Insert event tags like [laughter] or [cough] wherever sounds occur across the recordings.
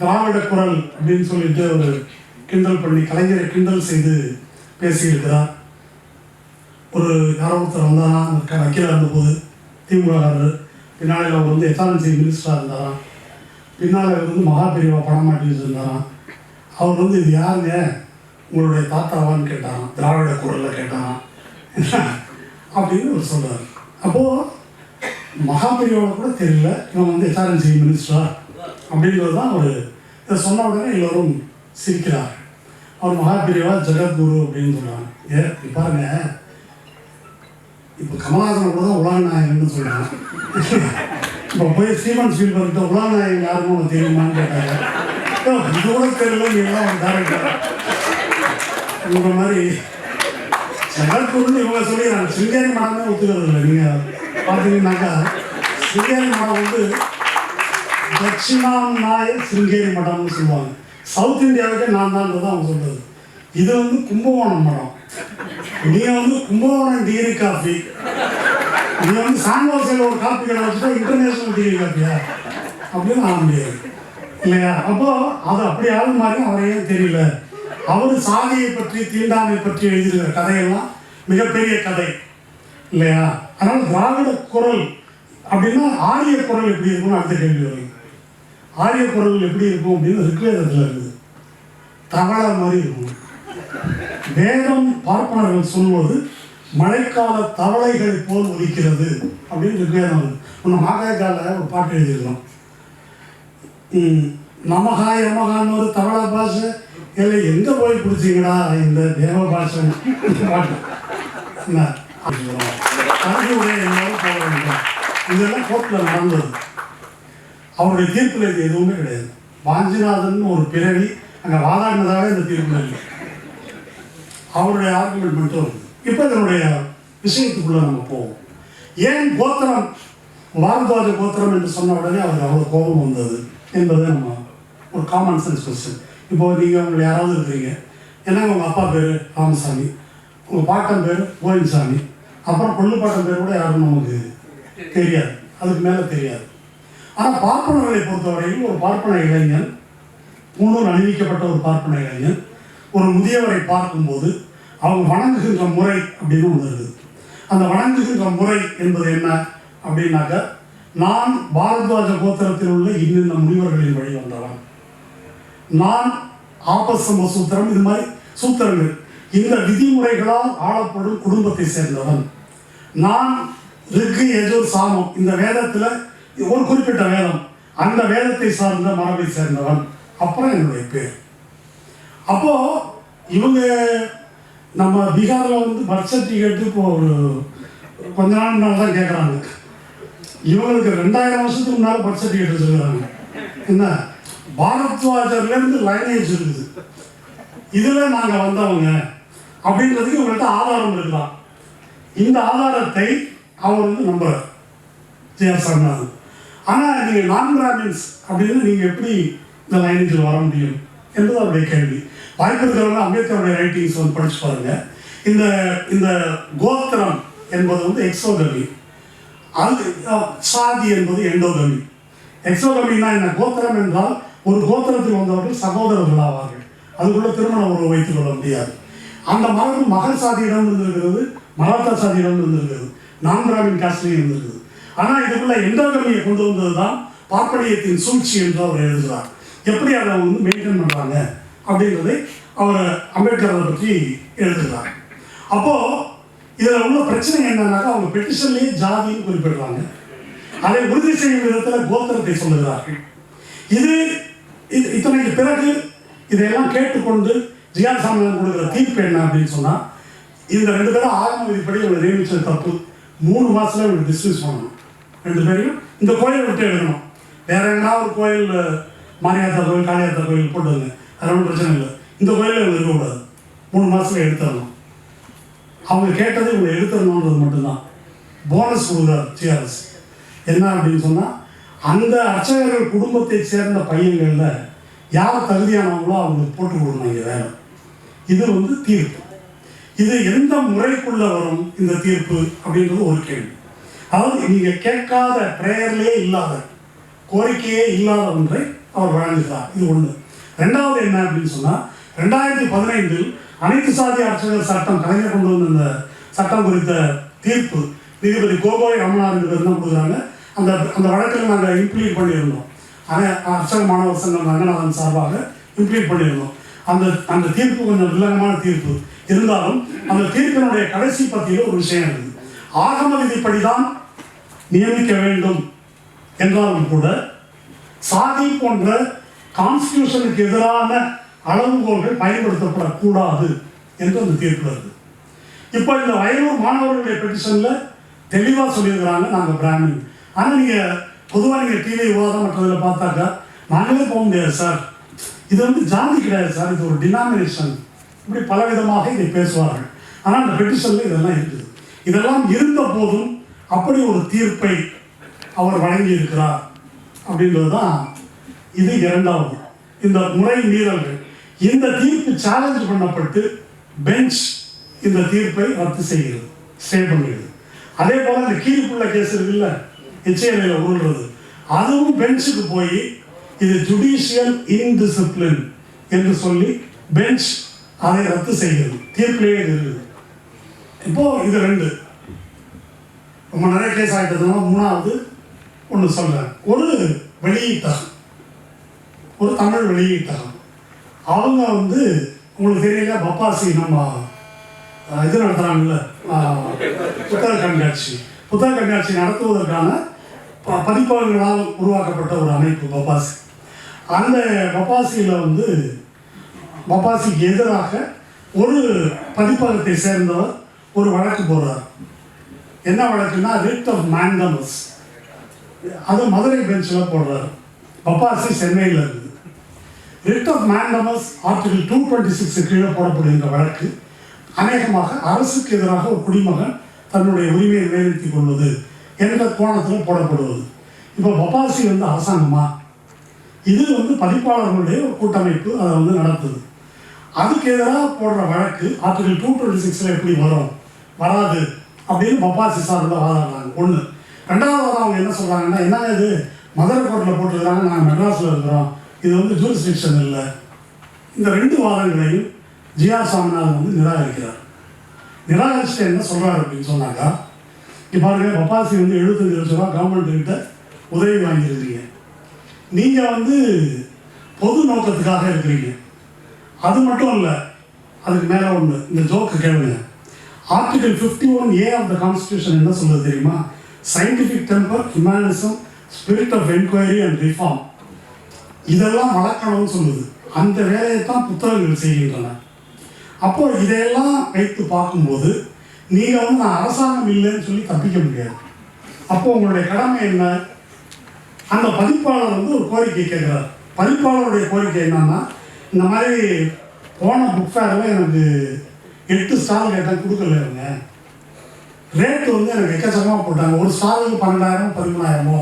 திராவிட குரல் அப்படின்னு சொல்லிட்டு ஒரு கிண்டல் பண்ணி கலைஞரை கிண்டல் செய்து பேசியிருக்கிறார். ஒரு யாரோத்தர் ஒருத்தர் வந்தாராம் அந்த க- இருந்தபோது திமுககாரர் பின்னாடி அவர் வந்து எச்ஆர்என்சி மினிஸ்டராக இருந்தாராம். பின்னால் அவர் வந்து மகாபிரிவா படம் மாட்டிட்டு இருந்தாராம். அவர் வந்து இது யாருங்க? உங்களுடைய தாத்தாவான்னு கேட்டாராம். திராவிட குரலில் கேட்டாராம். [laughs] அப்படின்னு அவர் சொல்கிறார் அப்போது மகாபிரியோட கூட தெரியல. இவன் வந்து எச்ஆர்என்சி மினிஸ்டரா அப்படிங்கிறது தான் அவர். இதை சொன்ன உடனே எல்லோரும் சிரிக்கிறார் அவர் மகாபிரிவா ஜெகத்குரு அப்படின்னு சொல்கிறாங்க ஏ பாருங்க. இப்போ கமலஹாசன் கூட தான் உலகநாயகன்னு சொல்றாங்க. இப்போ போய் சீமன் ஸ்பீல்பர்கிட்ட உலகநாயகன் யாருன்னு உனக்கு தெரியுமான்னு கேட்டாங்க. இது கூட தெரியல நீங்களாம் எல்லாம் ஒரு டேரக்டர் இந்த மாதிரி ஜெகத்குருன்னு இவங்க சொல்லிடுறாங்க சிங்கேரி மனமே ஒத்துக்கிறது இல்லை நீங்கள் பார்த்தீங்கன்னாக்கா சிங்கேரி மனம் வந்து தட்சிணாம் சிங்கேரி மடம்னு சொல்லுவாங்க. சவுத் இந்தியாவுக்கே நான் தான் அவங்க சொல்றது. இது வந்து கும்பகோணம் மடம். நீ வந்து கும்பகோணம் டிகிரி காஃபி நீ வந்து சாங்கோசையில் ஒரு காப்பி கடை வச்சுட்டா இன்டர்நேஷனல் டிகிரி காஃபியா அப்படின்னு ஆக முடியாது. இல்லையா? அப்போ அது அப்படி ஆளு மாதிரி அவரையே தெரியல? அவர் சாதியை பற்றி தீண்டாமை பற்றி எழுதியிருக்கிற கதையெல்லாம் மிகப்பெரிய கதை. இல்லையா? அதனால் திராவிட குரல் அப்படின்னா ஆரிய குரல் எப்படி இருக்கும்னு அடுத்த கேள்வி வரும் ஆரிய குரல் எப்படி இருக்கும் அப்படின்னு ரிக்வேதத்தில் இருக்குது. தவள மாதிரி இருக்கும். வேதம் பார்ப்பனர்கள் சொல்வது மழைக்கால தவளைகளை போல் ஒலிக்கிறது அப்படின்னு ரிக்வேதம் ஒன்று மாகாய்க்கால ஒரு பாட்டு எழுதியிருக்கோம் நமகா யமகான்னு ஒரு தவள பாஷை இல்லை எங்கே போய் பிடிச்சிங்கடா இந்த தேவ பாஷை? பாட்டு. என்ன? இதெல்லாம் கோர்ட்டில் நடந்தது. அவருடைய தீர்ப்பில் இது எதுவுமே கிடையாது. வாஞ்சிநாதன் ஒரு பிறவி அங்கே வாதாடினதாக இந்த தீர்ப்பில் இல்லை அவருடைய ஆர்குமெண்ட் மட்டும் இருக்குது இப்போ இதனுடைய விஷயத்துக்குள்ள நம்ம போவோம். ஏன் கோத்திரம் பாரத்வாஜ கோத்திரம் என்று சொன்ன உடனே அவருக்கு அவ்வளோ கோபம் வந்தது என்பது நம்ம ஒரு காமன் சென்ஸ் கொஸ்டின் இப்போ நீங்கள் உங்களை யாராவது இருக்கிறீங்க. என்னங்க உங்கள் அப்பா பேர்? ராமசாமி. உங்கள் பாட்டன் பேர்? கோவிந்தசாமி. அப்புறம் பொண்ணு பாட்டன் பேர் கூட யாரும் நமக்கு தெரியாது. அதுக்கு மேலே தெரியாது. ஆனால் பார்ப்பனர்களை பொறுத்தவரையில் ஒரு பார்ப்பன இளைஞன் பூணூல் அணிவிக்கப்பட்ட ஒரு பார்ப்பன இளைஞன் ஒரு முதியவரை பார்க்கும்போது அவங்க வணங்குகின்ற முறை அப்படின்னு ஒன்று இருக்குது. அந்த வணங்குகின்ற முறை என்பது என்ன அப்படின்னாக்க நான் பாரத்வாஜ கோத்திரத்தில் உள்ள இன்னின்ன முனிவர்களின் வழி வந்தவன் நான் ஆபசம சூத்திரம் இது மாதிரி சூத்திரங்கள் இந்த விதிமுறைகளால் ஆளப்படும் குடும்பத்தை சேர்ந்தவன். நான் ரிக்கு எஜூர் சாமம் இந்த வேதத்தில் ஒரு குறிப்பிட்ட வேதம் அந்த வேதத்தை சார்ந்த மரபை சேர்ந்தவன். அப்புறம் என்னுடைய பேர். அப்போ இவங்க நம்ம பீகாரில் வந்து பர்த் சர்டிஃபிகேட்டு இப்போ ஒரு கொஞ்ச நாள் நாள் தான் கேட்குறாங்க இவங்களுக்கு ரெண்டாயிரம் வருஷத்துக்கு முன்னால் பர்த் சர்டிஃபிகேட் வச்சுருக்காங்க என்ன? பாரத்வாஜர்லேருந்து லைனேஜ் இருக்குது. இதில் நாங்கள் வந்தவங்க அப்படின்றதுக்கு இவங்கள்ட்ட ஆதாரம் இருக்கலாம் இந்த ஆதாரத்தை அவர் வந்து நம்புறார். ஜெயர் சாமிநாதன் ஆனால் நீங்கள் நான் பிராமின்ஸ் அப்படின்னு நீங்கள் எப்படி இந்த லைனேஜில் வர முடியும் என்பது அவருடைய கேள்வி. வாய்ப்பு இருக்கிறவங்க அம்பேத்கருடைய ரைட்டிங்ஸ் வந்து படிச்சு பாருங்க. இந்த இந்த கோத்திரம் என்பது வந்து எக்ஸோகமி அது சாதி என்பது எண்டோகமி எக்ஸோகமின்னா என்ன? கோத்திரம் என்றால் ஒரு கோத்திரத்தில் வந்தவர்கள் சகோதரர்கள் ஆவார்கள் அதுக்குள்ள திருமண உறவு வைத்துக் கொள்ள முடியாது. அந்த மரபு மகள் சாதியிடம் இருந்திருக்கிறது மராத்தா சாதியிடம் இருந்திருக்கிறது நான் பிராமின் காஸ்ட்லையும் இருந்திருக்குது ஆனால் இதுக்குள்ள எண்டோகமியை கொண்டு வந்தது தான் பார்ப்பனியத்தின் சூழ்ச்சி என்று அவர் எழுதுகிறார். எப்படி அதை வந்து மெயின்டைன் பண்ணுறாங்க அப்படின்றதை அவர் அம்பேத்கர் அதை பற்றி எழுதுகிறார். அப்போது இதில் உள்ள பிரச்சனை என்னன்னாக்கா அவங்க பெட்டிஷன்லேயே ஜாதின்னு குறிப்பிடுறாங்க. அதை உறுதி செய்யும் விதத்தில் கோத்திரத்தை சொல்லுகிறார்கள். இது இது இத்தனைக்கு பிறகு இதையெல்லாம் கேட்டுக்கொண்டு ஜியான் சாமியார் கொடுக்குற தீர்ப்பு என்ன அப்படின்னு சொன்னால் இந்த ரெண்டு பேரும் ஆகம விதிப்படி இவங்களை நியமிச்சது தப்பு. மூணு மாதத்தில் இவங்களை டிஸ்மிஸ் பண்ணணும். ரெண்டு பேரையும் இந்த கோயிலை விட்டு எழுதணும். வேற எங்கன்னா ஒரு கோயில் மாரியாத்தா கோயில் காளியாத்தா கோயில் போட்டுங்க அது ஒன்றும் பிரச்சனை இல்லை. இந்த கோயிலில் இவங்க இருக்கக்கூடாது. மூணு மாதத்தில் எடுத்துடணும். அவங்க கேட்டது இவங்க எடுத்துடணுன்றது மட்டும்தான். போனஸ் கொடுக்குறார் சிஆர்எஸ் என்ன அப்படின்னு சொன்னால் அந்த அர்ச்சகர்கள் குடும்பத்தை சேர்ந்த பையன்களில் யார் தகுதியானவங்களோ அவங்களுக்கு போட்டு கொடுக்கணும் இங்கே வேலை. இது வந்து தீர்ப்பு. இது எந்த முறைக்குள்ளே வரும் இந்த தீர்ப்பு அப்படின்றது ஒரு கேள்வி. அதாவது நீங்கள் கேட்காத ப்ரேயர்லேயே இல்லாத கோரிக்கையே இல்லாத ஒன்றை அவர் வழங்குகிறார். இது ஒன்று ரெண்டாவது என்ன அப்படின்னு சொன்னால் ரெண்டாயிரத்தி பதினைந்தில் அனைத்து சாதி அரசுகள் சட்டம் கலைஞர் கொண்டு வந்த அந்த சட்டம் குறித்த தீர்ப்பு நீதிபதி கோகோய் ரமணார் என்று தான் கொடுக்குறாங்க. அந்த அந்த வழக்கில் நாங்கள் இம்ப்ளீட் பண்ணியிருந்தோம். ஆனால் அர்ச்சக மாணவர் சங்கம் ரங்கநாதன் சார்பாக இம்ப்ளீட் பண்ணியிருந்தோம். அந்த அந்த தீர்ப்பு கொஞ்சம் வில்லங்கமான தீர்ப்பு. இருந்தாலும் அந்த தீர்ப்பினுடைய கடைசி பத்தியில் ஒரு விஷயம் இருக்குது. ஆகம விதிப்படி தான் நியமிக்க வேண்டும். என்றாலும் கூட சாதி போன்ற கான்ஸ்டியூஷனுக்கு எதிரான அளவுகோல்கள் பயன்படுத்தப்படக்கூடாது என்று அந்த தீர்ப்பு இப்போ இந்த வயலூர் மாணவர்களுடைய பெட்டிஷனில் தெளிவாக சொல்லியிருக்கிறாங்க நாங்கள் பிராமின் ஆனால் நீங்கள் பொதுவாக நீங்கள் டிவி விவாதம் மற்றதில் பார்த்தாக்கா நாங்களே போக முடியாது சார். இது வந்து ஜாதி கிடையாது சார். இது ஒரு டினாமினேஷன் இப்படி பலவிதமாக இதை பேசுவார்கள். ஆனால் அந்த பெட்டிஷனில் இதெல்லாம் இருக்குது. இதெல்லாம் இருந்த போதும் அப்படி ஒரு தீர்ப்பை அவர் வழங்கியிருக்கிறார் அப்படின்றது தான் இது இரண்டாவது. இந்த முறை மீறல்கள். இந்த தீர்ப்பு சேலஞ்ச் பண்ணப்பட்டு பெஞ்ச் இந்த தீர்ப்பை ரத்து செய்கிறது ஸ்டே பண்ணுகிறது. அதே போல இந்த கீழ்ப்புள்ள கேஸ் இருக்குல்ல எச்ஏஎல்ல உருள்றது. அதுவும் பெஞ்சுக்கு போய் இது ஜுடிஷியல் இன்டிசிப்ளின் என்று சொல்லி பெஞ்ச் அதை ரத்து செய்கிறது. தீர்ப்பிலேயே இருக்குது இப்போ இது ரெண்டு. ரொம்ப நிறைய கேஸ் ஆகிட்டதுனால மூணாவது ஒன்று சொல்கிறேன் ஒரு வெளியீட்டகம். ஒரு தமிழ் வெளியீட்டகம். அவங்க வந்து உங்களுக்கு தெரியல பப்பாசி நம்ம இது நடத்துகிறாங்கல்ல புத்தக கண்காட்சி. புத்தக கண்காட்சி நடத்துவதற்கான ப- பதிப்பகங்களால் உருவாக்கப்பட்ட ஒரு அமைப்பு பப்பாசி. அந்த பப்பாசியில் வந்து பப்பாசிக்கு எதிராக ஒரு பதிப்பகத்தை சேர்ந்தவர் ஒரு வழக்கு போடுறார். என்ன வழக்குன்னா ரிட் ஆஃப் மேண்டமஸ் அது மதுரை பெஞ்சில் போடுறாரு பப்பாசி சென்னையில் இருக்குது writ of mandamus article two twenty six கீழே போடப்படுகின்ற வழக்கு அநேகமாக அரசுக்கு எதிராக ஒரு குடிமகன் தன்னுடைய உரிமையை நிலைநிறுத்திக் கொள்வது என்ற கோணத்தில் போடப்படுவது. இப்போ பப்பாசி வந்து அரசாங்கமா? இது வந்து பதிப்பாளர்களுடைய ஒரு கூட்டமைப்பு அதை வந்து நடத்துது. அதுக்கு எதிராக போடுற வழக்கு ஆர்டிகல் டூ டுவெண்ட்டி சிக்ஸில் எப்படி வரும்? வராது. அப்படின்னு பப்பாசி சார்பில் வாதாடுறாங்க ஒன்று ரெண்டாவது வாரம் அவங்க என்ன சொல்கிறாங்கன்னா என்ன இது? மதுரை கோர்ட்டில் போட்டிருக்காங்க நாங்கள் மெட்ராஸில் இருக்கிறோம். இது வந்து ஜூரிஸ்டிக்ஷன் இல்லை. இந்த ரெண்டு வாதங்களையும் ஜிஆர் சாமிநாதன் வந்து நிராகரிக்கிறார். நிராகரிச்சுட்டு என்ன சொல்கிறார் அப்படின்னு சொன்னாக்கா இப்போ பப்பாசி வந்து எழுபத்தஞ்சு லட்ச ரூபா கவர்மெண்ட்டுக்கிட்ட உதவி வாங்கியிருக்கீங்க. நீங்கள் வந்து பொது நோக்கத்துக்காக இருக்கிறீங்க. அது மட்டும் இல்லை அதுக்கு மேலே ஒன்று இந்த ஜோக்கு கேளுங்க. Article fifty one A of the constitution என்ன சொல்லுது தெரியுமா? Scientific temper humanism spirit of enquiry and reform இதெல்லாம் வளர்க்கணும்னு சொல்லுது. அந்த வேலையை தான் புத்தகங்கள் செய்கின்றன. அப்போ இதையெல்லாம் வைத்து பார்க்கும்போது நீங்கள் வந்து நான் அரசாங்கம் இல்லைன்னு சொல்லி தப்பிக்க முடியாது. அப்போ உங்களுடைய கடமை என்ன? அந்த பதிப்பாளர் வந்து ஒரு கோரிக்கை கேட்குறார். பதிப்பாளருடைய கோரிக்கை என்னன்னா இந்த மாதிரி போன புக் ஃபேரில் எனக்கு எட்டு ஸ்டால் கேட்டால் கொடுக்கல இவங்க. ரேட்டு வந்து எனக்கு எக்கச்சக்கமாக போட்டாங்க. ஒரு ஸ்டாலுக்கு பன்னெண்டாயிரம் பதிமூணாயிரமோ.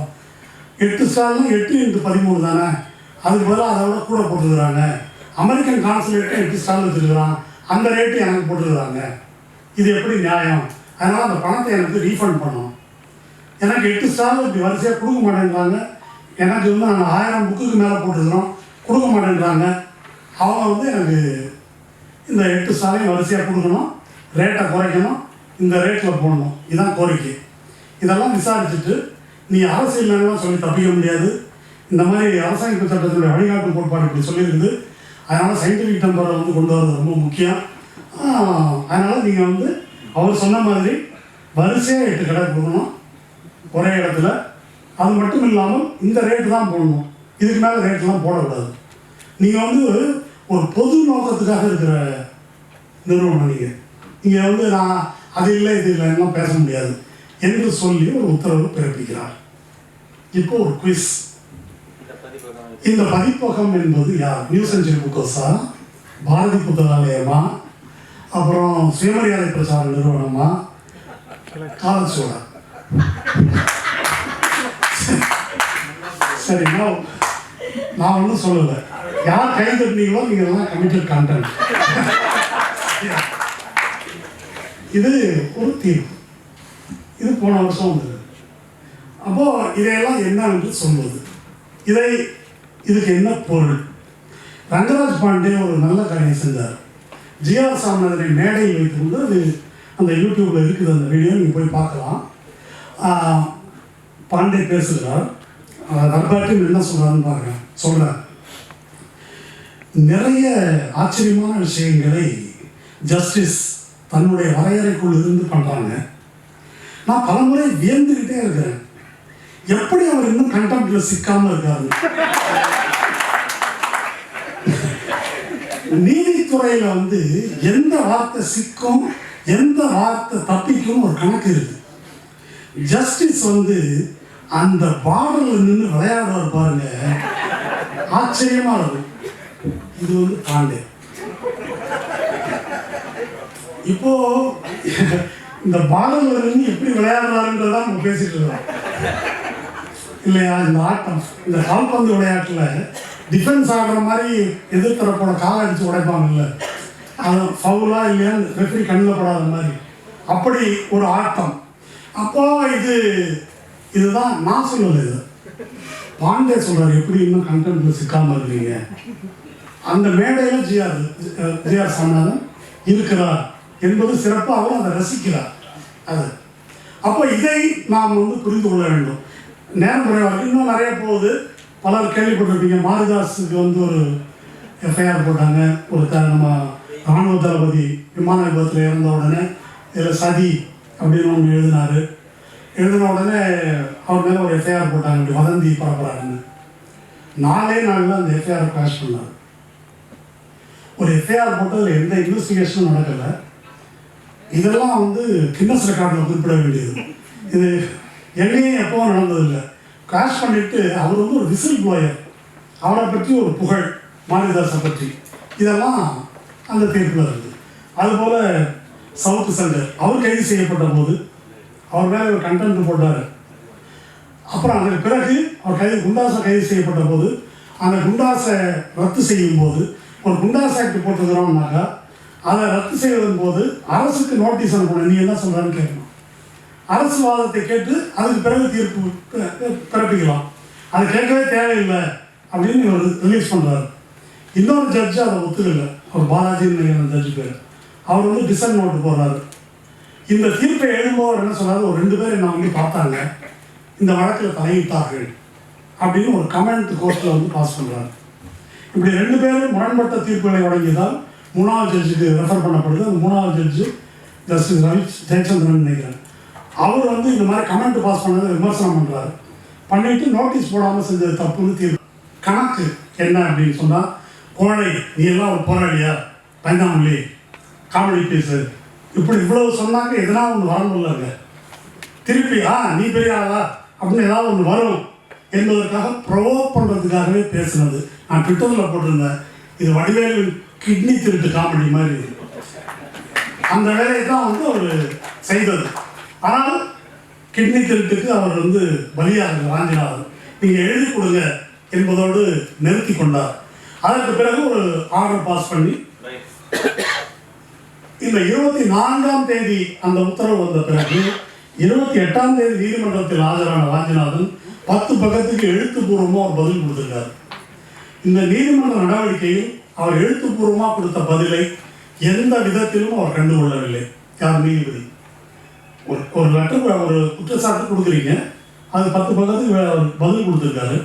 எட்டு ஸ்டாலும் எட்டு இன்ட்டு பதிமூணு தானே. அதுக்கு பதிலாக அதை விட கூட போட்டுருக்குறாங்க அமெரிக்கன் கான்சுலேட்டு எட்டு ஸ்டால் வச்சுருக்குறான். அந்த ரேட்டு எனக்கு போட்டுருக்குறாங்க இது எப்படி நியாயம்? அதனால் அந்த பணத்தை எனக்கு ரீஃபண்ட் பண்ணணும். எனக்கு எட்டு ஸ்டால் இப்படி வரிசையாக கொடுக்க மாட்டேங்கிறாங்க எனக்கு வந்து நாங்கள் ஆயிரம் புக்குக்கு மேலே போட்டுருக்குறோம் கொடுக்க மாட்டேங்கிறாங்க அவங்க வந்து எனக்கு இந்த எட்டு சாலையும் வரிசையாக கொடுக்கணும் ரேட்டை குறைக்கணும் இந்த ரேட்டில் போடணும். இதுதான் கோரிக்கை. இதெல்லாம் விசாரிச்சுட்டு நீ இல்லைன்னா சொல்லி தப்பிக்க முடியாது. இந்த மாதிரி அரசாங்க சட்டத்தினுடைய வழிகாட்டு கோட்பாடு இப்படி சொல்லியிருக்குது அதனால் சயின்டிஃபிக் டெம்பரை வந்து கொண்டு வரது ரொம்ப முக்கியம். அதனால் நீங்கள் வந்து அவர் சொன்ன மாதிரி வரிசையாக எட்டு கடை கொடுக்கணும் ஒரே இடத்துல. அது மட்டும் இல்லாமல் இந்த ரேட்டு தான் போடணும். இதுக்கு மேலே ரேட்லாம் போடக்கூடாது. நீங்கள் வந்து ஒரு பொது நோக்கத்துக்காக இருக்கிற நிறுவனம் நீங்கள் நீங்கள் வந்து நான் அது இல்லை இது இல்லைன்னா பேச முடியாது என்று சொல்லி ஒரு உத்தரவு பிறப்பிக்கிறார். இப்போ ஒரு குவிஸ் இந்த பதிப்பகம் என்பது யார்? நியூ செஞ்சுரி புக்கோஸா பாரதி புத்தகாலயமா? அப்புறம் சுயமரியாதை பிரச்சார நிறுவனமா? காலச்சோழா சரி நான் ஒன்றும் சொல்லலை. யார் கை தட்டினீங்களோ நீங்க எல்லாம் கமிட்டட் கண்டென்ட் இது ஒரு தீர்வு. இது போன வருஷம் வந்தது. அப்போ இதையெல்லாம் என்ன என்று சொல்வது. இதை இதுக்கு என்ன பொருள்? ரங்கராஜ் பாண்டே ஒரு நல்ல காரியம் செஞ்சார். ஜிஆர் சாமிநாதனை மேடையில் வைத்திருந்து அது அந்த யூடியூப்ல இருக்குது அந்த வீடியோ நீங்கள் போய் பார்க்கலாம். பாண்டே பேசுகிறார். ரப்பாட்டி என்ன சொல்கிறான்னு பாருங்க. சொல்கிறார் நிறைய ஆச்சரியமான விஷயங்களை ஜஸ்டிஸ் தன்னுடைய வரையறைக்குள் இருந்து பண்ணுறாங்க நான் பலமுறை வியந்துக்கிட்டே இருக்கிறேன். எப்படி அவர் இன்னும் கண்டெம்ட்ல சிக்காம இருக்காரு? நீதித்துறையில வந்து எந்த வார்த்தை சிக்கும் எந்த வார்த்தை தப்பிக்கும் ஒரு கணக்கு இருக்கு. ஜஸ்டிஸ் வந்து அந்த பார்டர்ல நின்று விளையாடுவார் பாருங்க. ஆச்சரியமா இருக்கும். இது வந்து பாண்டே இப்போ இந்த பார்டர்ல வந்து எப்படி விளையாடுறாருன்றதான் நம்ம பேசிட்டு இருக்கோம் இல்லையா? இந்த ஆட்டம் இந்த கால்பந்து விளையாட்டில் டிஃபென்ஸ் ஆடுற மாதிரி எதிர்த்தரப்போட காலை அடித்து உடைப்பாங்கல்ல. அது ஃபவுலா இல்லையான்னு ரெஃப்ரி கண்ணில் படாத மாதிரி. அப்படி ஒரு ஆட்டம். அப்போ இது இதுதான் நான் சொல்லலை இது பாண்டே சொல்கிறார் எப்படி இன்னும் கண்டென்ட்ல சிக்காமல் இருக்கீங்க? அந்த மேடையில் ஜிஆர் ஜிஆர் சாமிநாதன் இருக்கிறார் என்பது சிறப்பாக அவரும் அதை ரசிக்கிறார். அது. அப்போ இதை நாம் வந்து புரிந்து கொள்ள வேண்டும். நேரம் குறைவாக இன்னும் நிறைய போகுது. பலர் கேள்விப்பட்டிருப்பீங்க. மாரிதாஸுக்கு வந்து ஒரு எஃப்ஐஆர் போட்டாங்க. ஒரு த நம்ம ராணுவ தளபதி விமான விபத்தில் இறந்த உடனே இதில் சதி அப்படின்னு ஒன்று எழுதினாரு. எழுதின உடனே அவர் மேலே ஒரு எஃப்ஐஆர் போட்டாங்க. வதந்தி பரப்புறாருன்னு. நாலே நாளில் அந்த எஃப்ஐஆர் கிராஷ் பண்ணார். ஒரு எஃப்ஐஆர் போட்டு அதில் எந்த இன்வெஸ்டிகேஷனும் நடக்கலை. இதெல்லாம் வந்து கின்னஸ் ரெக்கார்டில் குறிப்பிட வேண்டியது. இது என்னையும் எப்பவும் நடந்ததில்லை. கிராஷ் பண்ணிட்டு அவர் வந்து ஒரு விசில் ப்ளோயர் அவரை பற்றி ஒரு புகழ் மாரிதாசை பற்றி. இதெல்லாம் அந்த தீர்ப்பில் இருக்குது அதுபோல் சவுத்து சங்கர் அவர் கைது செய்யப்பட்ட போது அவர் மேலே ஒரு கண்டென்ட் போட்டார். அப்புறம் அதற்கு பிறகு அவர் கைது குண்டாசை கைது செய்யப்பட்ட போது அந்த குண்டாசை ரத்து செய்யும் போது ஒரு குண்டாஸ் ஆக்ட் போட்டுக்கிறோம்னாக்கா அதை ரத்து செய்வதன் போது அரசுக்கு நோட்டீஸ் அனுப்பணும். நீ என்ன சொல்றான்னு கேட்கணும். அரசு வாதத்தை கேட்டு அதுக்கு பிறகு தீர்ப்பு பிறப்பிக்கலாம். அது கேட்கவே தேவையில்லை அப்படின்னு இவர் ரிலீஸ் பண்ணுறாரு இன்னொரு ஜட்ஜு அதை ஒத்துக்கலை. அவர் பாலாஜின்னு ஜட்ஜு பேர். அவர் வந்து டிசன் நோட்டு போடுறாரு. இந்த தீர்ப்பை எழுதும்போது என்ன சொன்னார் ஒரு ரெண்டு பேர் என்ன வந்து பார்த்தாங்க. இந்த வழக்கில் தலையிட்டார்கள் அப்படின்னு ஒரு கமெண்ட் கோர்ட்டில் வந்து பாஸ் பண்ணுறாரு இப்படி ரெண்டு பேரும் முரண்பட்ட தீர்ப்புகளை வழங்கியதால் மூணாவது ஜட்ஜுக்கு ரெஃபர் பண்ணப்படுது. அந்த மூணாவது ஜட்ஜு ஜஸ்டிஸ் ரவி ஜெயச்சந்திரன் நினைக்கிறேன் அவர் வந்து இந்த மாதிரி கமெண்ட் பாஸ் பண்ணதை விமர்சனம் பண்ணுறாரு பண்ணிட்டு நோட்டீஸ் போடாமல் செஞ்சது தப்புன்னு தீர்ப்பு. கணக்கு என்ன அப்படின்னு சொன்னால் கோழை நீ எல்லாம் ஒரு போராளியா? பயந்தாமல்லி காமெடி பீஸு இப்படி இவ்வளவு சொன்னாங்க எதனா ஒன்று வரணும்லங்க திருப்பி ஆ நீ பெரிய ஆளா? அப்படின்னு ஏதாவது ஒன்று வரும் என்பதற்காக ப்ரொவோக் பண்ணுறதுக்காகவே பேசுனது. நான் ட்விட்டரில் போட்டிருந்தேன். இது வடிவேலு கிட்னி திருட்டு காமெடி மாதிரி. அந்த வேலையை தான் வந்து அவர் செய்தது. ஆனால் கிட்னி திருட்டுக்கு அவர் வந்து பலியாக வாங்கினார். நீங்கள் எழுதி கொடுங்க என்பதோடு நிறுத்தி கொண்டார். அதற்கு பிறகு ஒரு ஆர்டர் பாஸ் பண்ணி இந்த இருபத்தி நான்காம் தேதி அந்த உத்தரவு வந்த பிறகு இருபத்தி எட்டாம் தேதி நீதிமன்றத்தில் ஆஜரான வாஞ்சிநாதன் பத்து பக்கத்துக்கு எழுத்துப்பூர்வமாக ஒரு பதில் கொடுத்துருக்காரு. இந்த நீதிமன்ற நடவடிக்கையில் அவர் எழுத்துப்பூர்வமாக கொடுத்த பதிலை எந்த விதத்திலும் அவர் கண்டுகொள்ளவில்லை. யார் நீதிபதி? ஒரு ஒரு லெட்டர் ஒரு குற்றச்சாட்டு கொடுக்குறீங்க. அது பத்து பக்கத்துக்கு பதில் கொடுத்துருக்காரு.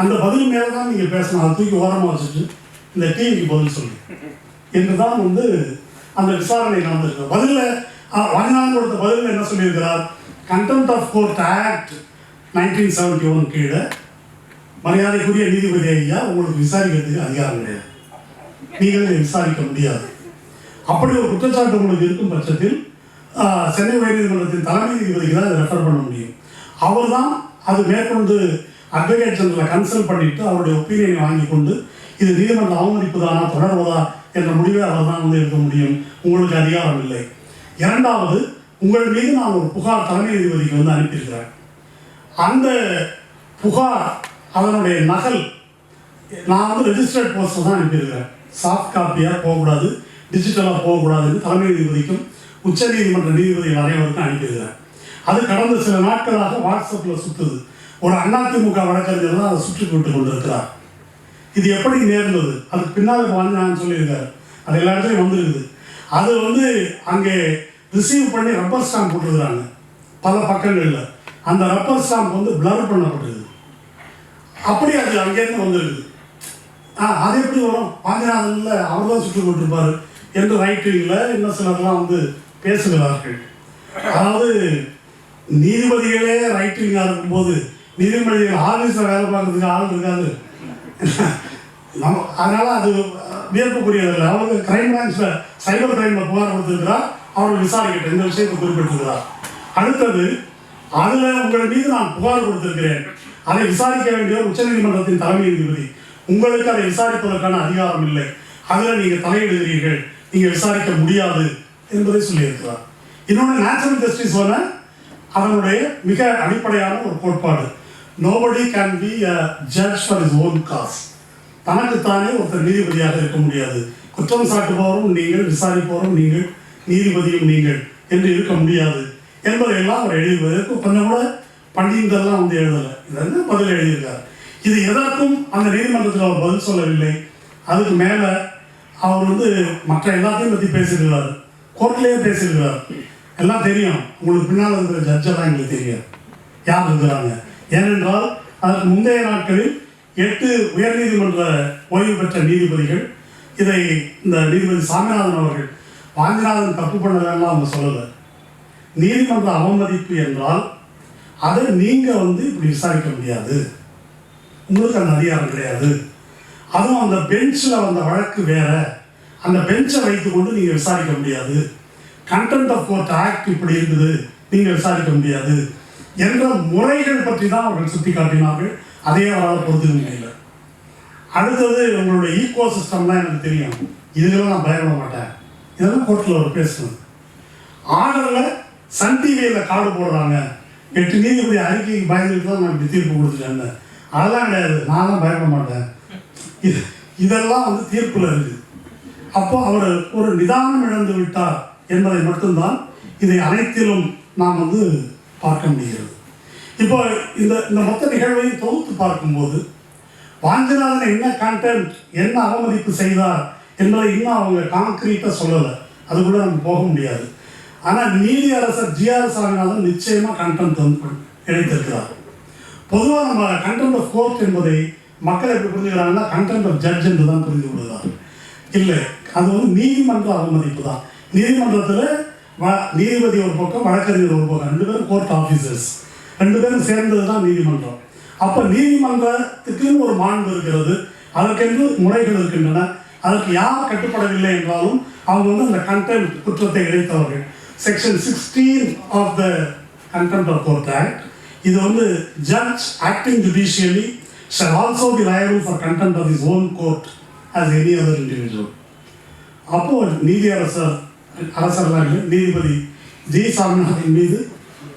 அந்த பதில் மேலே தான் நீங்கள் பேசணும். அதை தூக்கி ஓரமாக வச்சுட்டு இந்த டிவிக்கு பதில் சொல்லு. என்று தான் வந்து அந்த விசாரணை நடந்திருக்கு. பதிலில் வாங்கினாலும் கொடுத்த பதிலில் என்ன சொல்லியிருக்கிறார்? Contempt of court act nineteen seventy one கீழே மரியாதைக்குரிய நீதிபதி ஐயா உங்களுக்கு விசாரிக்கிறதுக்கு அதிகாரம் கிடையாது. நீங்கள் விசாரிக்க முடியாது. அப்படி ஒரு குற்றச்சாட்டு உங்களுக்கு இருக்கும் பட்சத்தில் சென்னை உயர்நீதிமன்றத்தின் தலைமை நீதிபதிக்கு தான் ரெஃபர் பண்ண முடியும். அவர் தான் அது மேற்கொண்டு அட்வொகேட் ஜெனரலை கன்சல்ட் பண்ணிட்டு அவருடைய ஒப்பீனியனை வாங்கி கொண்டு இது நீதிமன்ற அவமதிப்பு தானா தொடர்வதா என்ற முடிவை அவர் தான் வந்து எடுக்க முடியும். உங்களுக்கு அதிகாரம் இல்லை. இரண்டாவது உங்கள் மீது நான் ஒரு புகார் தலைமை நீதிபதிக்கு வந்து அனுப்பியிருக்கிறேன். அந்த புகார் அதனுடைய நகல் நான் வந்து ரெஜிஸ்டர்ட் போஸ்டர் தான் அனுப்பியிருக்கிறேன் சாஃப்ட் காப்பியாக போகக்கூடாது டிஜிட்டலாக போகக்கூடாதுன்னு தலைமை நீதிபதிக்கும் உச்ச நீதிமன்ற நீதிபதிகள் அனைவருக்கும் அனுப்பியிருக்கிறேன். அது கடந்த சில நாட்களாக வாட்ஸ்அப்பில் சுற்றுது ஒரு அதிமுக வழக்கறிஞர் தான் அதை சுற்றி கொண்டு கொண்டிருக்கிறார். இது எப்படி நேர்ந்தது? அதுக்கு பின்னால் வாங்கினான்னு சொல்லியிருக்காரு. அது எல்லா இடத்துலையும் வந்துருக்குது. அது வந்து அங்கே ரிசீவ் பண்ணி ரப்பர் ஸ்டாம்ப் போட்டுருக்குறாங்க. பல பக்கங்களில். அந்த ரப்பர் ஸ்டாம்ப் வந்து பிளர் பண்ணப்பட்டது. அப்படி அது அங்கேருந்து வந்திருக்குது ஆ அது எப்படி வரும்? பாஞ்சநாதனில் அவர் தான் சுற்றி கொண்டிருப்பார் என்று ரைட்டிங்கில் இன்னும் சிலர்லாம் வந்து பேசுகிறார்கள். அதாவது நீதிபதிகளே ரைட்டிங்காக இருக்கும்போது நீதிபதிகள் ஆஃபீஸில் வேலை பார்க்கறதுக்கு ஆள் இருக்காது. நம்ம அதனால் அது வியப்புக்குரியதில்லை. அவங்க கிரைம் பிரான்ச்சில் சைபர் கிரைமில் புகார் கொடுத்துருக்கிறார். அவர் விசாரிக்கட்டும். இந்த விஷயத்தை குறிப்பிட்டிருக்கிறார். அடுத்தது அதில் உங்கள் மீது நான் புகார் கொடுத்துருக்கிறேன். அதை விசாரிக்க வேண்டியவர் உச்சநீதிமன்றத்தின் தலைமை நீதிபதி. உங்களுக்கு அதை விசாரிப்பதற்கான அதிகாரம் இல்லை. அதில் நீங்கள் தலையிடுகிறீர்கள். நீங்கள் விசாரிக்க முடியாது என்பதை சொல்லியிருக்கிறார். இன்னொன்று நேச்சுரல் ஜஸ்டிஸ் வர அதனுடைய மிக அடிப்படையான ஒரு கோட்பாடு. Nobody can be a judge for his own cause தனக்குத்தானே ஒருத்தர் நீதிபதியாக இருக்க முடியாது. குற்றம் சாட்டுபவரும் நீங்கள் விசாரிப்பவரும் நீங்கள் நீதிபதியும் நீங்கள் என்று இருக்க முடியாது என்பதையெல்லாம் அவர் எழுதுவதற்கு கொஞ்சம் கூட பண்டிதெல்லாம் வந்து எழுதலை. இதெல்லாம் பதில் எழுதியிருக்கார். இது எதற்கும் அந்த நீதிமன்றத்தில் அவர் பதில் சொல்லவில்லை. அதுக்கு மேலே அவர் வந்து மற்ற எல்லாத்தையும் பற்றி பேசியிருக்கிறார் கோர்ட்லேயே பேசியிருக்கிறார் எல்லாம் தெரியும். உங்களுக்கு பின்னால் இருக்கிற ஜட்ஜெல்லாம் எங்களுக்கு தெரியும். யார் இருக்கிறாங்க? ஏனென்றால் அதற்கு முந்தைய நாட்களில் எட்டு உயர்நீதிமன்ற ஓய்வு பெற்ற நீதிபதிகள் இதை இந்த நீதிபதி சாமிநாதன் அவர்கள் வாஞ்சிநாதன் தப்பு பண்ணதெல்லாம் அவங்க சொல்லலை. நீதிமன்ற அவமதிப்பு என்றால் அதை நீங்கள் வந்து இப்படி விசாரிக்க முடியாது. உங்களுக்கு அந்த அதிகாரம் கிடையாது. அதுவும் அந்த பெஞ்சில் வந்த வழக்கு வேற. அந்த பெஞ்சை வைத்துக்கொண்டு நீங்கள் விசாரிக்க முடியாது. கண்டென்ட் ஆஃப் கோர்ட் ஆக்ட் இப்படி இருக்குது நீங்கள் விசாரிக்க முடியாது. என்ற முறைகள் பற்றி தான் அவர்கள் சுட்டி காட்டினார்கள் அதே அவரால் பொறுத்துக்க முடியல அடுத்தது உங்களுடைய ஈகோ சிஸ்டம்லாம் எனக்கு தெரியும். இதுக்கெல்லாம் நான் பயப்பட மாட்டேன். இதெல்லாம் கோர்ட்டில் அவர் பேசணும் ஆர்டரில் சன் டிவியில் காடு போடுறாங்க. எட்டு நீதிபதி அறிக்கைக்கு பயந்துட்டு தான் நான் இப்படி தீர்ப்பு கொடுத்துட்டேன் அதெல்லாம் கிடையாது. நான்லாம் பயப்பட மாட்டேன். இது இதெல்லாம் வந்து தீர்ப்பில் இருக்குது அப்போ அவர் ஒரு நிதானம் இழந்து விட்டார் என்பதை மட்டும்தான் இதை அனைத்திலும் நாம் வந்து பார்க்க முடிகிறது. இப்போ இந்த இந்த மொத்த நிகழ்வையும் தொகுத்து பார்க்கும்போது வாஞ்சநாதன் என்ன கண்டென்ட் என்ன அவமதிப்பு செய்தார் என்பதை இன்னும் அவங்க கான்கிரீட்டாக சொல்லலை. அதுக்குள்ள நம்ம போக முடியாது. ஆனால் நீதி அரசர் ஜிஆர் சாமிநாதன் நிச்சயமாக கண்டென்ட் வந்து இணைத்திருக்கிறார் பொதுவாக நம்ம கண்டென்ட் ஆஃப் கோர்ட் என்பதை மக்கள் எப்படி புரிஞ்சுக்கிறாங்கன்னா கண்டென்ட் ஆஃப் ஜட்ஜ் என்று தான் புரிந்து கொள்கிறார் இல்லை அது வந்து நீதிமன்ற அவமதிப்பு தான். நீதிமன்றத்தில் வ நீதிபதி ஒரு பக்கம் வழக்கறிஞர் ஒரு பக்கம் ரெண்டு பேரும் கோர்ட் ஆஃபீஸர்ஸ் ரெண்டு பேரும் சேர்ந்தது தான் நீதிமன்றம். அப்போ நீதிமன்றத்துக்குன்னு ஒரு மாண்பு இருக்கிறது. அதற்கென்று முறைகள் இருக்கின்றன. அதற்கு யார் கட்டுப்படவில்லை என்றாலும் அவங்க வந்து அந்த கண்டென்ட் குற்றத்தை இழைத்தவர்கள். Section sixteen of the contempt of court act இது வந்து judge acting judicially shall also be liable for contempt of his own court as any other individual அப்போது நீதி அரசர் அரசர்கள் நீதிபதி ஜி சாமிநாதன் மீது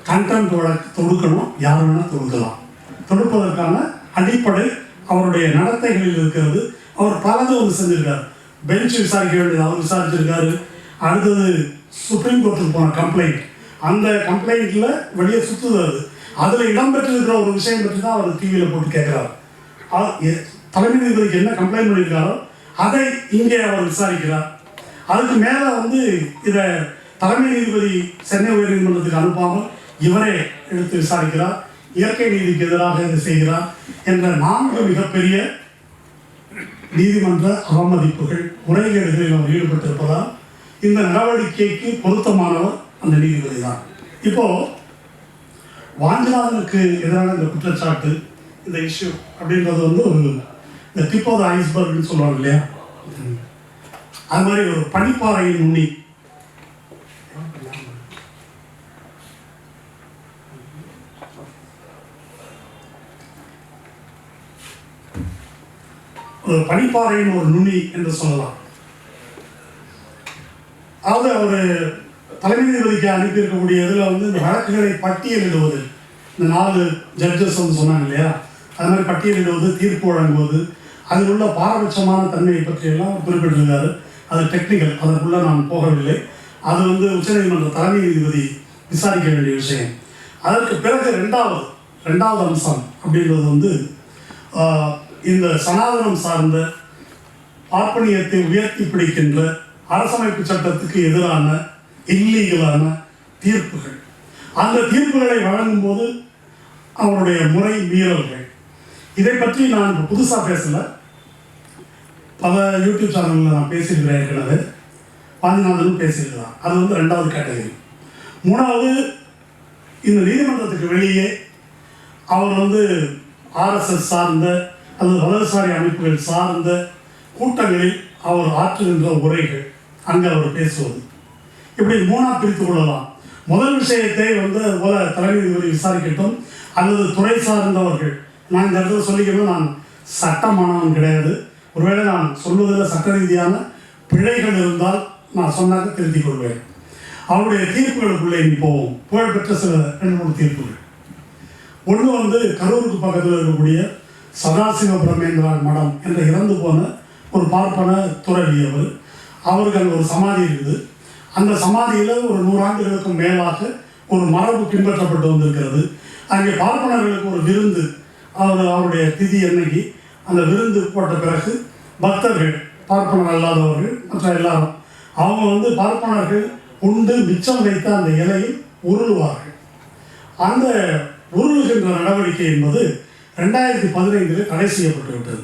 கண்டென்ட் வழக்கு தொடுக்கணும் யார் வேணால் தொடுக்கலாம். தொடுப்பதற்கான அடிப்படை அவருடைய நடத்தைகளில் இருக்கிறது. அவர் பலது வந்து செஞ்சிருக்கார். பெஞ்ச் விசாரிக்க வேண்டியது அவர் விசாரிச்சிருக்காரு. அடுத்தது சுப்ரீம் கோர்ட்டுக்கு போன கம்ப்ளைண்ட் அந்த கம்ப்ளைண்ட்டில் வெளியே சுற்றுது அது. அதில் இடம்பெற்றிருக்கிற ஒரு விஷயம் பற்றி தான் அவர் டிவியில் போட்டு கேட்குறாரு எ- தலைமை நீதிபதிக்கு என்ன கம்ப்ளைண்ட் பண்ணியிருக்காரோ அதை இங்கே அவர் விசாரிக்கிறார். அதுக்கு மேலே வந்து இதை தலைமை நீதிபதி சென்னை உயர்நீதிமன்றத்துக்கு அனுப்பாமல் இவரே எடுத்து விசாரிக்கிறார். இயற்கை நீதிக்கு எதிராக இதை செய்கிறார் என்ற நான்கு மிகப்பெரிய நீதிமன்ற அவமதிப்புகள் முறைகேடுகளில் அவர் ஈடுபட்டிருப்பதால் இந்த நடவடிக்கைக்கு பொருத்தமானவர் அந்த நீதிபதி தான் இப்போ வாஞ்சநாதனுக்கு எதிரான இந்த குற்றச்சாட்டு இந்த இஷ்யூ அப்படின்றது வந்து ஒரு இந்த டிப் ஆஃப் ஐஸ்பர்க்னு சொல்லுவாங்க இல்லையா? அது மாதிரி ஒரு பனிப்பாறையின் நுனி. ஒரு பனிப்பாறையின் ஒரு நுனி என்று சொல்லலாம். அதாவது அவர் தலைமை நீதிபதிக்கு அனுப்பியிருக்கக்கூடிய இதில் வந்து இந்த வழக்குகளை பட்டியலிடுவது இந்த நாலு ஜட்ஜஸ் வந்து சொன்னாங்க இல்லையா? அது மாதிரி பட்டியலிடுவது தீர்ப்பு வழங்குவது அதில் உள்ள பாரபட்சமான தன்மையை பற்றியெல்லாம் அவர் குறிப்பிட்டிருக்காரு. அது டெக்னிக்கல் அதற்குள்ளே நான் போகவில்லை. அது வந்து உச்சநீதிமன்ற தலைமை நீதிபதி விசாரிக்க வேண்டிய விஷயம். அதற்கு பிறகு ரெண்டாவது ரெண்டாவது அம்சம் அப்படின்றது வந்து இந்த சனாதனம் சார்ந்த பார்ப்பனியத்தை உயர்த்தி பிடிக்கின்ற அரசமைப்பு சட்டத்துக்கு எதிரான இல்லீகலான தீர்ப்புகள். அந்த தீர்ப்புகளை வழங்கும்போது அவருடைய முறை மீறல்கள். இதை பற்றி நான் இப்போ புதுசாக பேசலை. பல யூடியூப் சேனலில் நான் பேசியிருக்கிறேன் ஏற்கனவே. பாஞ்சிநாதனும் பேசியிருக்கிறான் அது வந்து ரெண்டாவது கேட்டகரி. மூணாவது இந்த நீதிமன்றத்துக்கு வெளியே அவர் வந்து ஆர்எஸ்எஸ் சார்ந்த அல்லது வலதுசாரி அமைப்புகள் சார்ந்த கூட்டங்களில் அவர் ஆற்றுகின்ற உரைகள் அங்கே அவர் பேசுவது இப்படி மூணாக பிரித்து கொள்ளலாம்? முதல் விஷயத்தை வந்து போல தலைமை நீதிபதி விசாரிக்கட்டும் அல்லது துறை சார்ந்தவர்கள். நான் இந்த இடத்துல சொல்லிக்கணும் நான் சட்டமானவன் கிடையாது. ஒருவேளை நான் சொல்வதில் சட்ட ரீதியான பிழைகள் இருந்தால் நான் சொன்னாக்க திருத்திக் கொள்வேன். அவருடைய தீர்ப்புகளுக்குள்ளே இனி போவோம். புகழ்பெற்ற சில ரெண்டு மூணு தீர்ப்புகள். ஒன்று வந்து கரூருக்கு பக்கத்தில் இருக்கக்கூடிய சதாசிவ பிரமேந்திரா மடம் என்ற இறந்து போன ஒரு பார்ப்பன துறவியவர். அவர்கள் ஒரு சமாதி இருக்குது. அந்த சமாதியில் ஒரு நூறாண்டுகளுக்கும் மேலாக ஒரு மரபு பின்பற்றப்பட்டு வந்திருக்கிறது. அங்கே பார்ப்பனர்களுக்கு ஒரு விருந்து அவர் அவருடைய திதி அன்னைக்கு அந்த விருந்து போட்ட பிறகு பக்தர்கள் பார்ப்பனர் அல்லாதவர்கள் மற்ற எல்லாரும் அவங்க வந்து பார்ப்பனர்கள் உண்டு மிச்சம் வைத்த அந்த இலையை உருளுவார்கள். அந்த உருளுகின்ற நடவடிக்கை என்பது ரெண்டாயிரத்தி பதினைந்தில் தடை செய்யப்பட்டு விட்டது.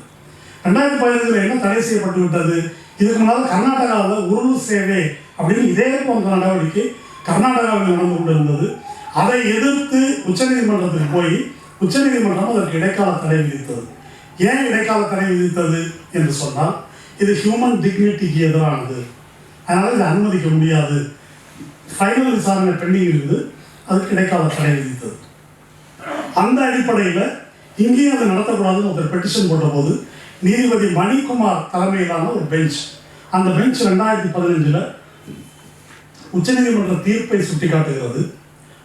ரெண்டாயிரத்தி பதினைந்துல என்ன தடை செய்யப்பட்டு விட்டது? இதுக்கு முன்னால் கர்நாடகாவில் உருளு சேவை அப்படின்னு இதே போன்ற நடவடிக்கை கர்நாடகாவில் நடந்து கொண்டிருந்தது அதை எதிர்த்து உச்சநீதிமன்றத்துக்கு போய் உச்சநீதிமன்றம் அதற்கு இடைக்கால தடை விதித்தது. ஏன் இடைக்கால தடை விதித்தது என்று சொன்னால் இது ஹியூமன் டிக்னிட்டிக்கு எதிரானது. அதனால் இதை அனுமதிக்க முடியாது. ஃபைனல் விசாரணை பெண்டிங் இருக்குது அதுக்கு இடைக்கால தடை விதித்தது. அந்த அடிப்படையில் இங்கேயும் அதை நடத்தக்கூடாதுன்னு ஒருத்தர் பெட்டிஷன் போட்டபோது நீதிபதி மணிக்குமார் தலைமையிலான ஒரு பெஞ்ச். அந்த பெஞ்ச் ரெண்டாயிரத்தி பதினஞ்சில் உச்சநீதிமன்ற தீர்ப்பை சுட்டிக்காட்டுகிறது.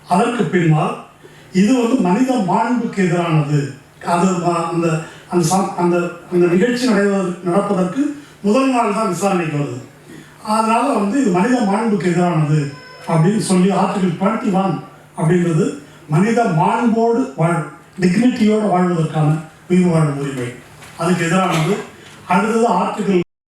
அதற்கு பின்னால் இது வந்து மனித மாண்புக்கு எதிரானது. அது அந்த அந்த சம்- அந்த அந்த நிகழ்ச்சி நடைபெற நடப்பதற்கு முதல் நாள் தான் விசாரணைக்கு வருது. அதனால் வந்து இது மனித மாண்புக்கு எதிரானது அப்படின்னு சொல்லி ஆர்டிகல் டுவெண்ட்டி ஒன் அப்படின்றது மனித மாண்போடு வாழ் டிக்னிட்டியோடு வாழ்வதற்கான உயிர் வாழும் உரிமை. அதுக்கு எதிரானது. அடுத்தது ஆர்டிகல்